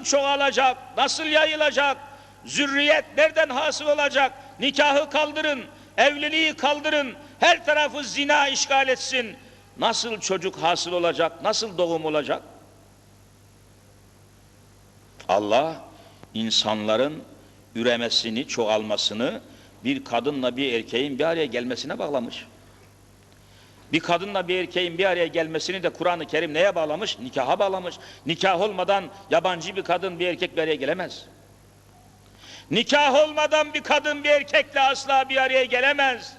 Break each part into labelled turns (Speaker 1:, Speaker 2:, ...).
Speaker 1: çoğalacak, nasıl yayılacak, zürriyet nereden hasıl olacak, nikahı kaldırın, evliliği kaldırın, her tarafı zina işgal etsin. Nasıl çocuk hasıl olacak, nasıl doğum olacak? Allah insanların üremesini, çoğalmasını bir kadınla bir erkeğin bir araya gelmesine bağlamış. Bir kadınla bir erkeğin bir araya gelmesini de Kur'an-ı Kerim neye bağlamış? Nikaha bağlamış. Nikah olmadan yabancı bir kadın bir erkek bir araya gelemez. Nikah olmadan bir kadın bir erkekle asla bir araya gelemez.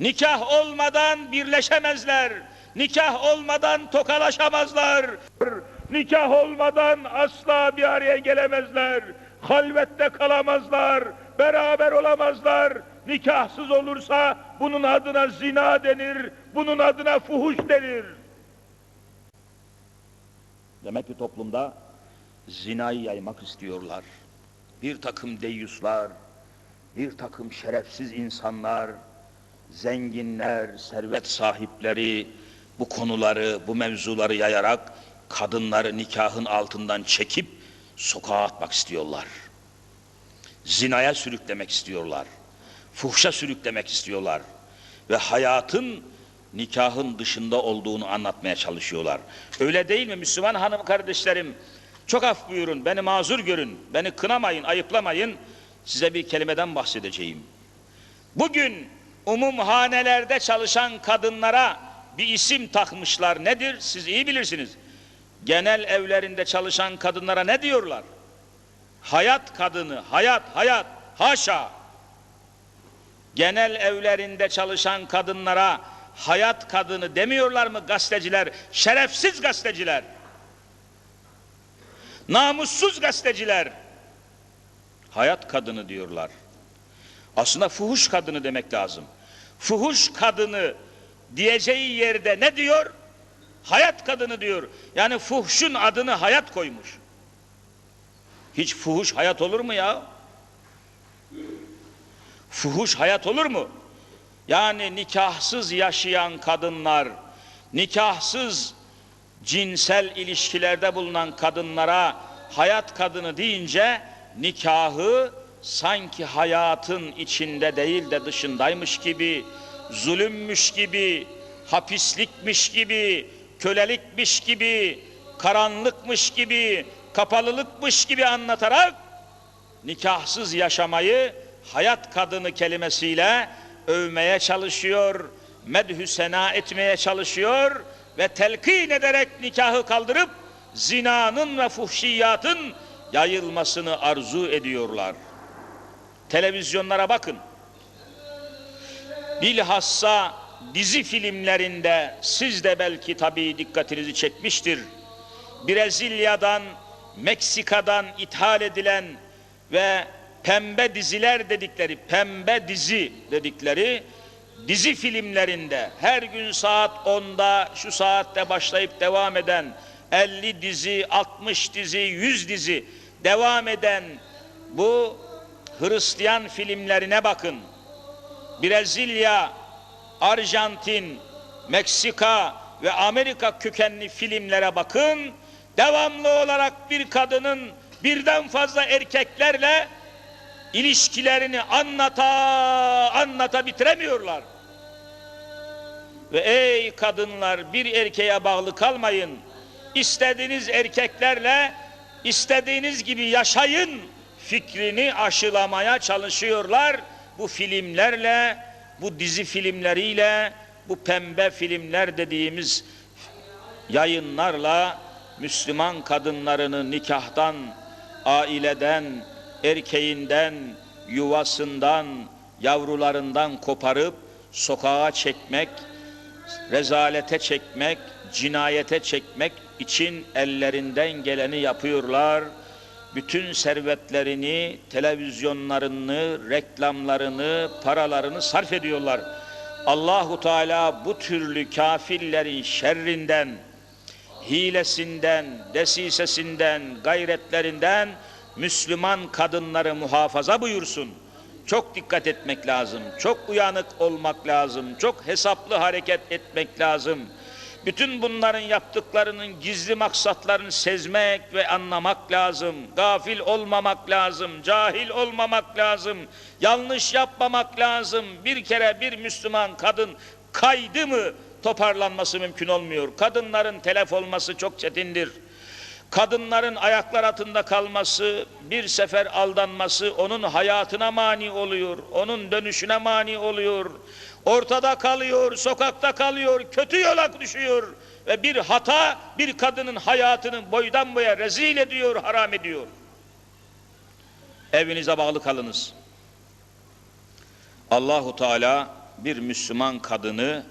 Speaker 1: Nikah olmadan birleşemezler. Nikah olmadan tokalaşamazlar. Nikah olmadan asla bir araya gelemezler. Halvette kalamazlar. Beraber olamazlar. Nikahsız olursa bunun adına zina denir. Bunun adına fuhuş denir. Demek ki toplumda zinayı yaymak istiyorlar. Bir takım deyyuslar, bir takım şerefsiz insanlar, zenginler, servet sahipleri bu konuları, bu mevzuları yayarak kadınları nikahın altından çekip sokağa atmak istiyorlar. Zinaya sürüklemek istiyorlar. Fuhşa sürüklemek istiyorlar. Ve hayatın nikahın dışında olduğunu anlatmaya çalışıyorlar. Öyle değil mi Müslüman hanım kardeşlerim? Çok af buyurun, beni mazur görün, beni kınamayın, ayıplamayın. Size bir kelimeden bahsedeceğim. Bugün umumhanelerde çalışan kadınlara bir isim takmışlar. Nedir? Siz iyi bilirsiniz. Genel evlerinde çalışan kadınlara ne diyorlar? Hayat kadını, hayat, hayat, haşa. Genel evlerinde çalışan kadınlara hayat kadını demiyorlar mı gazeteciler? Şerefsiz gazeteciler. Namussuz gazeteciler. Hayat kadını diyorlar. Aslında fuhuş kadını demek lazım. Fuhuş kadını diyeceği yerde ne diyor? Hayat kadını diyor. Yani fuhşun adını hayat koymuş. Hiç fuhuş hayat olur mu ya? Fuhuş hayat olur mu? Yani nikahsız yaşayan kadınlar, nikahsız cinsel ilişkilerde bulunan kadınlara hayat kadını deyince nikahı sanki hayatın içinde değil de dışındaymış gibi, zulümmüş gibi, hapislikmiş gibi, kölelikmiş gibi, karanlıkmış gibi, kapalılıkmış gibi anlatarak nikahsız yaşamayı hayat kadını kelimesiyle övmeye çalışıyor, medhü sena etmeye çalışıyor ve telkin ederek nikahı kaldırıp zinanın ve fuhşiyatın yayılmasını arzu ediyorlar. Televizyonlara bakın. Bilhassa dizi filmlerinde siz de belki tabii dikkatinizi çekmiştir. Brezilya'dan, Meksika'dan ithal edilen ve pembe diziler dedikleri, pembe dizi dedikleri dizi filmlerinde her gün saat 10'da şu saatte başlayıp devam eden 50 dizi, 60 dizi, 100 dizi devam eden bu Hristiyan filmlerine bakın. Brezilya, Arjantin, Meksika ve Amerika kökenli filmlere bakın. Devamlı olarak bir kadının birden fazla erkeklerle ilişkilerini anlata anlata bitiremiyorlar. Ve ey kadınlar bir erkeğe bağlı kalmayın. İstediğiniz erkeklerle istediğiniz gibi yaşayın fikrini aşılamaya çalışıyorlar. Bu filmlerle, bu dizi filmleriyle, bu pembe filmler dediğimiz yayınlarla Müslüman kadınlarını nikahtan, aileden, erkeğinden, yuvasından, yavrularından koparıp sokağa çekmek, rezalete çekmek, cinayete çekmek için ellerinden geleni yapıyorlar. Bütün servetlerini, televizyonlarını, reklamlarını, paralarını sarf ediyorlar. Allahu Teala bu türlü kafirlerin şerrinden, hilesinden, desisesinden, gayretlerinden Müslüman kadınları muhafaza buyursun. Çok dikkat etmek lazım, çok uyanık olmak lazım, çok hesaplı hareket etmek lazım. Bütün bunların yaptıklarının gizli maksatlarını sezmek ve anlamak lazım. Gafil olmamak lazım, cahil olmamak lazım, yanlış yapmamak lazım. Bir kere bir Müslüman kadın kaydı mı toparlanması mümkün olmuyor. Kadınların telef olması çok çetindir. Kadınların ayaklar altında kalması, bir sefer aldanması onun hayatına mani oluyor, onun dönüşüne mani oluyor. Ortada kalıyor, sokakta kalıyor, kötü yola düşüyor ve bir hata bir kadının hayatını boydan boya rezil ediyor, haram ediyor. Evinize bağlı kalınız. Allahu Teala bir Müslüman kadını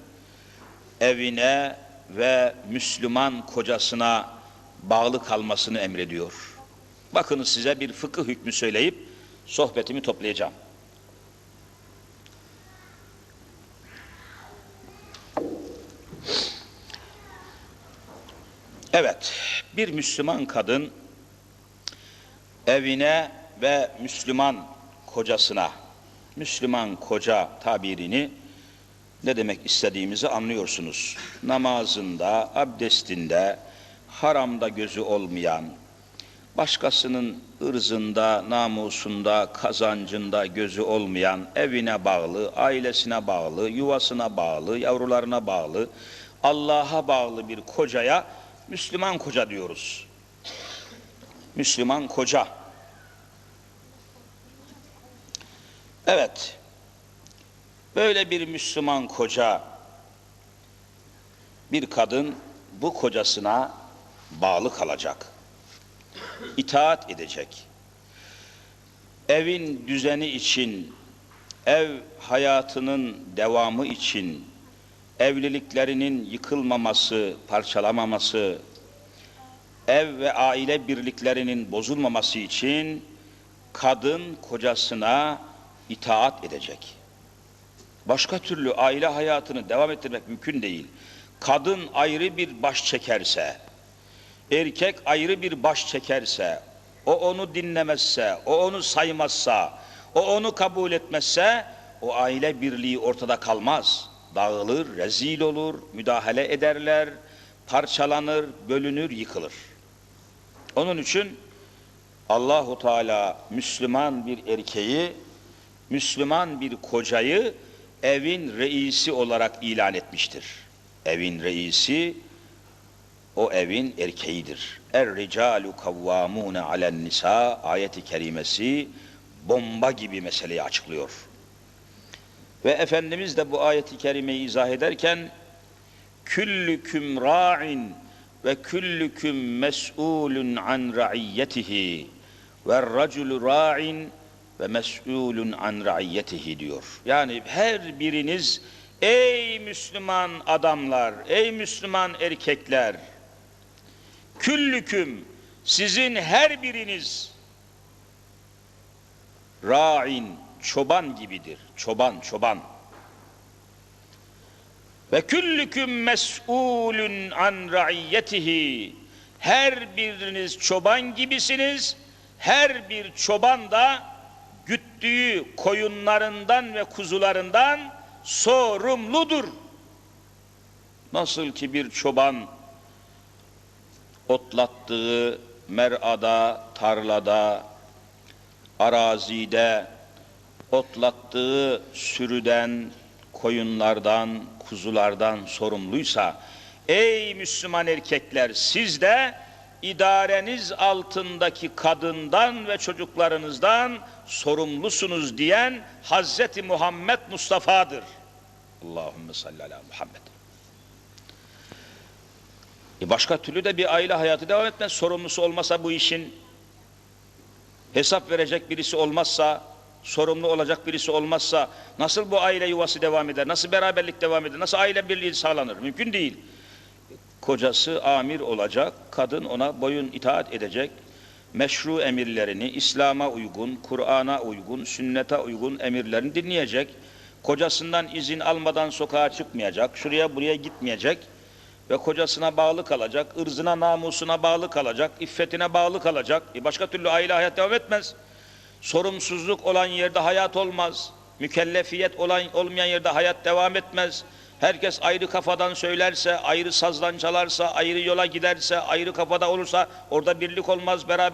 Speaker 1: evine ve Müslüman kocasına bağlı kalmasını emrediyor. Bakınız size bir fıkıh hükmü söyleyip sohbetimi toplayacağım. Evet, bir Müslüman kadın evine ve Müslüman kocasına, Müslüman koca tabirini ne demek istediğimizi anlıyorsunuz. Namazında, abdestinde, haramda gözü olmayan, başkasının ırzında, namusunda, kazancında gözü olmayan, evine bağlı, ailesine bağlı, yuvasına bağlı, yavrularına bağlı, Allah'a bağlı bir kocaya Müslüman koca diyoruz. Müslüman koca. Evet. Böyle bir Müslüman koca bir kadın bu kocasına bağlı kalacak. İtaat edecek. Evin düzeni için, ev hayatının devamı için, evliliklerinin yıkılmaması, parçalamaması, ev ve aile birliklerinin bozulmaması için kadın kocasına itaat edecek. Başka türlü aile hayatını devam ettirmek mümkün değil. Kadın ayrı bir baş çekerse, erkek ayrı bir baş çekerse, o onu dinlemezse, o onu saymazsa, o onu kabul etmezse, o aile birliği ortada kalmaz. Dağılır, rezil olur, müdahale ederler, parçalanır, bölünür, yıkılır. Onun için Allahu Teala Müslüman bir erkeği, Müslüman bir kocayı evin reisi olarak ilan etmiştir. Evin reisi o evin erkeğidir. Er ricalu kavvamun alen nisa ayeti kerimesi bomba gibi meseleyi açıklıyor. Ve Efendimiz de bu ayeti kerimeyi izah ederken küllüküm ra'in ve küllüküm mes'ulun an ra'iyyetihi ve raculu ra'in ve mes'ulun an ra'iyyetihi diyor. Yani her biriniz ey Müslüman adamlar, ey Müslüman erkekler küllüküm sizin her biriniz ra'in çoban gibidir. Çoban, çoban. Ve küllüküm mes'ulun an ra'iyyetihi. Her biriniz çoban gibisiniz. Her bir çoban da güttüğü koyunlarından ve kuzularından sorumludur. Nasıl ki bir çoban otlattığı merada, tarlada, arazide otlattığı sürüden, koyunlardan, kuzulardan sorumluysa, ey Müslüman erkekler siz de idareniz altındaki kadından ve çocuklarınızdan sorumlusunuz diyen Hazreti Muhammed Mustafa'dır. Allahümme salli ala Muhammed. E başka türlü de bir aile hayatı devam etmez. Sorumlusu olmasa bu işin hesap verecek birisi olmazsa sorumlu olacak birisi olmazsa nasıl bu aile yuvası devam eder? Nasıl beraberlik devam eder? Nasıl aile birliği sağlanır? Mümkün değil. Kocası amir olacak, kadın ona boyun itaat edecek. Meşru emirlerini, İslam'a uygun, Kur'an'a uygun, sünnete uygun emirlerini dinleyecek. Kocasından izin almadan sokağa çıkmayacak, şuraya buraya gitmeyecek ve kocasına bağlı kalacak, ırzına, namusuna bağlı kalacak, iffetine bağlı kalacak. E başka türlü aile hayat devam etmez. Sorumsuzluk olan yerde hayat olmaz. Mükellefiyet olan olmayan yerde hayat devam etmez. Herkes ayrı kafadan söylerse, ayrı sazdan çalarsa, ayrı yola giderse, ayrı kafada olursa orada birlik olmaz, beraber